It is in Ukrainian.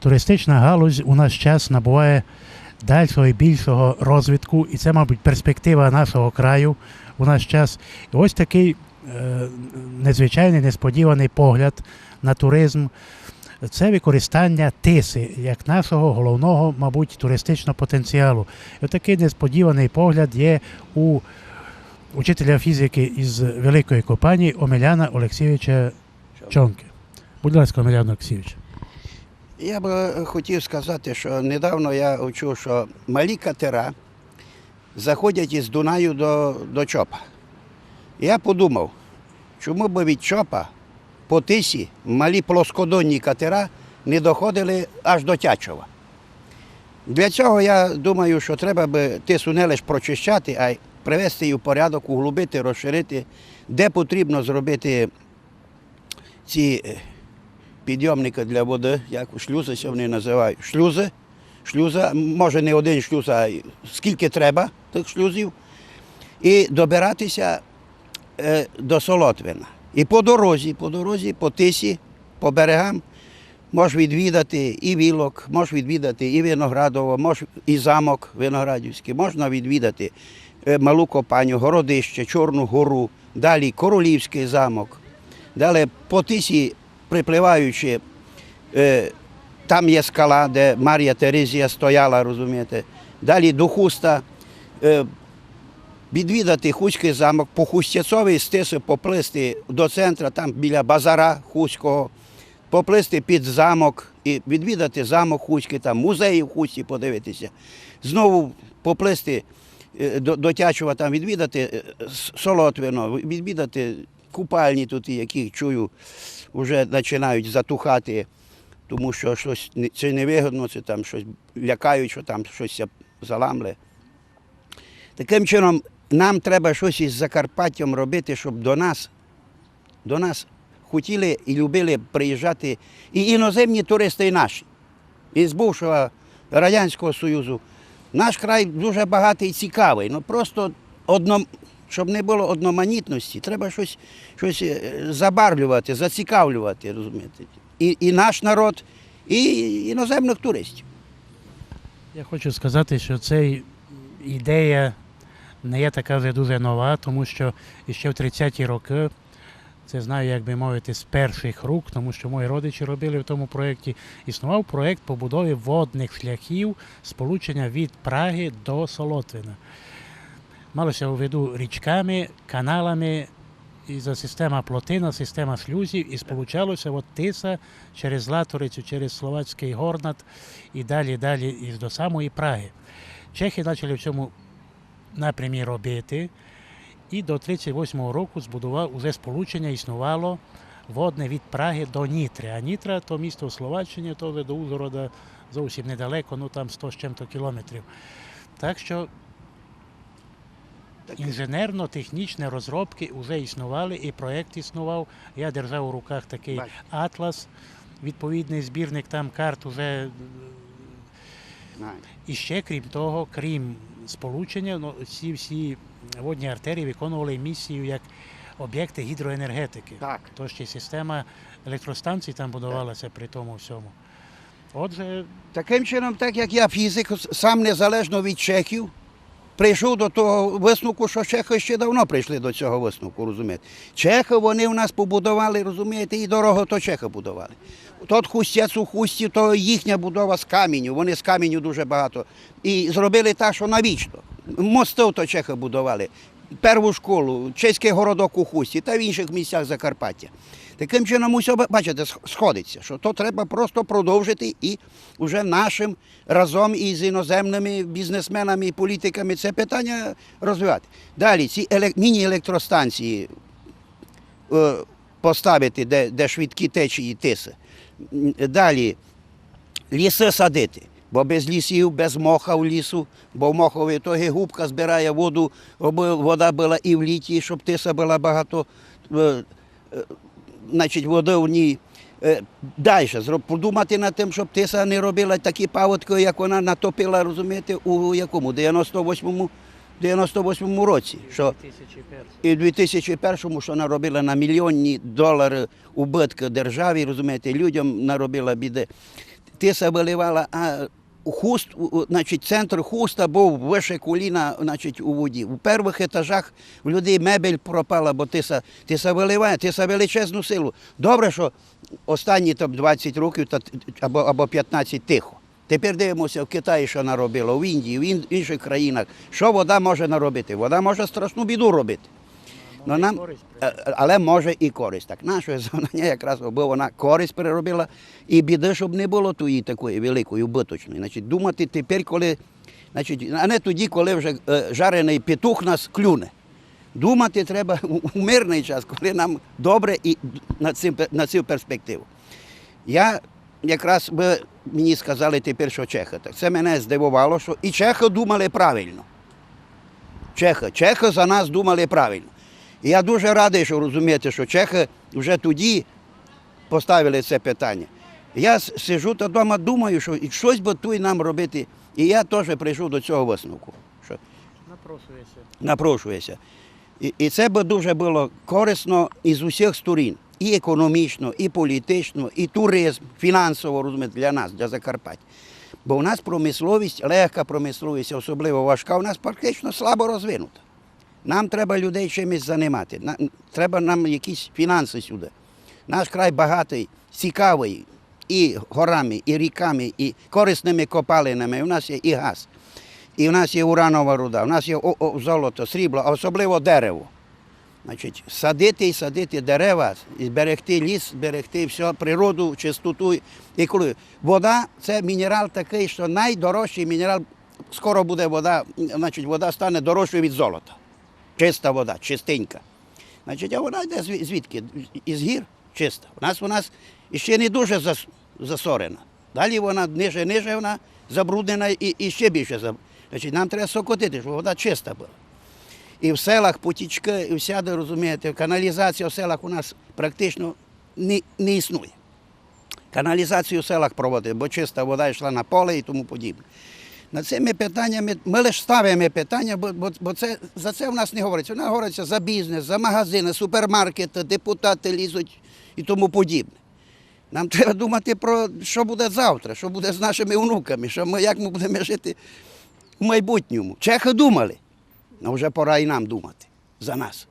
туристична галузь у наш час набуває дальшого і більшого розвитку, і це, мабуть, перспектива нашого краю у наш час. І ось такий е, незвичайний, несподіваний погляд на туризм. Це використання тиси як нашого головного, мабуть, туристичного потенціалу. І такий несподіваний погляд є у учителя фізики із великої компанії Омеляна Олексійовича Чонки. Будь ласка, Омелян Олексійович. Я би хотів сказати, що недавно я чув, що малі катера заходять із Дунаю до, до Чопа. Я подумав, чому б від Чопа по тисі малі плоскодонні катера не доходили аж до Тячова. Для цього я думаю, що треба би тису не лише прочищати, а й привести її в порядок, углубити, розширити, де потрібно зробити ці е, підйомника для води, як шлюзи вони називають. Шлюзи. Шлюза, може не один шлюз, а скільки треба тих шлюзів. І добиратися е, до Солотвина. І по дорозі, по дорозі, по тисі, по берегам можеш відвідати і Вілок, можеш відвідати і Виноградово, можеш і замок Виноградівський, можна відвідати е, Малу Копаню, Городище, Чорну гору, далі Королівський замок. Далі по тисі, припливаючи, е, там є скала, де Марія Терезія стояла, розумієте. Далі до Хуста, е, відвідати Хуський замок, по Хустяцовій стиси поплисти до центру, там біля базара Хуського, поплисти під замок і відвідати замок Хуський, там музеї в Хусті подивитися. Знову поплисти е, до, до Тячова, там відвідати Солотвино, відвідати купальні тут, які чую, вже починають затухати, тому що щось це невигодно, це там щось лякають, що там щось заламле. Таким чином, нам треба щось із Закарпаттям робити, щоб до нас, до нас хотіли і любили приїжджати і іноземні туристи, і наші, із бувшого Радянського Союзу. Наш край дуже багатий і цікавий. Ну просто одно, щоб не було одноманітності, треба щось, щось е, забарвлювати, зацікавлювати, розумієте. І, і наш народ, і іноземних туристів. Я хочу сказати, що ця ідея не є така вже дуже нова, тому що ще в 30-ті роки, це знаю, як би мовити, з перших рук, тому що мої родичі робили в тому проєкті, існував проєкт побудови водних шляхів сполучення від Праги до Солотвина. У виду річками, каналами, і за система плотина, система шлюзів, і сполучалося от Тиса через Латорицю, через Словацький Горнат і далі, далі і до самої Праги. Чехи почали в цьому напрямі робити, і до 38-го року збудував уже сполучення існувало водне від Праги до Нітри. А Нітра то місто Словаччині, то до Ужгорода зовсім недалеко, ну там 100 з чим-то кілометрів. Так що інженерно-технічні розробки вже існували, і проєкт існував. Я держав у руках такий Бачите. атлас, відповідний збірник там карт уже і ще крім того, крім сполучення, ну, ці всі водні артерії виконували місію як об'єкти гідроенергетики. Так. То ще система електростанцій там будувалася при тому всьому. Отже, Таким чином, так як я фізик, сам незалежно від чехів, прийшов до того висновку, що чехи ще давно прийшли до цього висновку, розумієте. Чехи вони в нас побудували, розумієте, і дорогу то чехи будували. Тот хустець у хусті, то їхня будова з каменю, вони з каменю дуже багато. І зробили так, що навічно. Мости то чехи будували. Перву школу, чеський городок у хусті та в інших місцях Закарпаття. Таким чином, усе, бачите, сходиться, що то треба просто продовжити і вже нашим разом із іноземними бізнесменами і політиками це питання розвивати. Далі ці міні-електростанції е, поставити, де, де швидкі течії тиси. Далі ліси садити. Бо без лісів, без моха в лісу, бо в мохові то губка збирає воду, вода була і в літі, щоб тиса була багато, е, е, значить, води в ній. Е, Далі подумати над тим, щоб тиса не робила такі паводки, як вона натопила, розумієте, у якому? 98-му 98 році. Що і в 2001-му, що наробила на мільйонні долари убитки державі, розумієте, людям наробила біди. тиса виливала, а хуст, значить, центр хуста був вище коліна значить, у воді. У перших етажах в людей мебель пропала, бо тиса, тиса виливає, тиса величезну силу. Добре, що останні там, 20 років або, або 15 тихо. Тепер дивимося в Китаї, що наробило, в Індії, в інших країнах. Що вода може наробити? Вода може страшну біду робити. Ну, нам, е, але може і користь. Так наше завдання якраз, бо вона користь переробила, і біди, щоб не було тої такої великої, убиточної. Значить, думати тепер, коли, значить, а не тоді, коли вже е, жарений петух нас клюне. Думати треба у мирний час, коли нам добре і на, цим, на цю перспективу. Я якраз ви мені сказали тепер, що Чехи. Так це мене здивувало, що і Чехи думали правильно. Чехи, Чехи за нас думали правильно. І я дуже радий, що розумієте, що Чехи вже тоді поставили це питання. Я с- сиджу та вдома, думаю, що щось би тут нам робити. І я теж прийшов до цього висновку, що Напрошується. напрошується. І, і це би дуже було корисно із усіх сторін. І економічно, і політично, і туризм, фінансово розумієте, для нас, для Закарпаття. Бо у нас промисловість, легка промисловість, особливо важка, у нас практично слабо розвинута. Нам треба людей чимось займати. Треба нам якісь фінанси сюди. Наш край багатий, цікавий і горами, і ріками, і корисними копалинами. У нас є і газ, і в нас є уранова руда, у нас є золото, срібло, а особливо дерево. Значить, садити і садити дерева, і зберегти ліс, зберегти все, природу, чистоту, екологію. Вода це мінерал такий, що найдорожчий мінерал, скоро буде вода, значить, вода стане дорожчою від золота. Чиста вода, чистенька. Значить, а вона йде зві- звідки? Із гір чиста. У нас у нас ще не дуже засорена. Далі вона ниже, ниже вона забруднена і, і ще більше забруднена. Значить, нам треба сокотити, щоб вода чиста була. І в селах потічки, і всяде, розумієте, каналізація в селах у нас практично не, не існує. Каналізацію в селах проводить, бо чиста вода йшла на поле і тому подібне. Над цими питаннями ми лише ставимо питання, бо, бо, це, за це в нас не говориться. Нас говориться за бізнес, за магазини, супермаркети, депутати лізуть і тому подібне. Нам треба думати про що буде завтра, що буде з нашими онуками, що ми, як ми будемо жити в майбутньому. Чехи думали, але вже пора і нам думати за нас.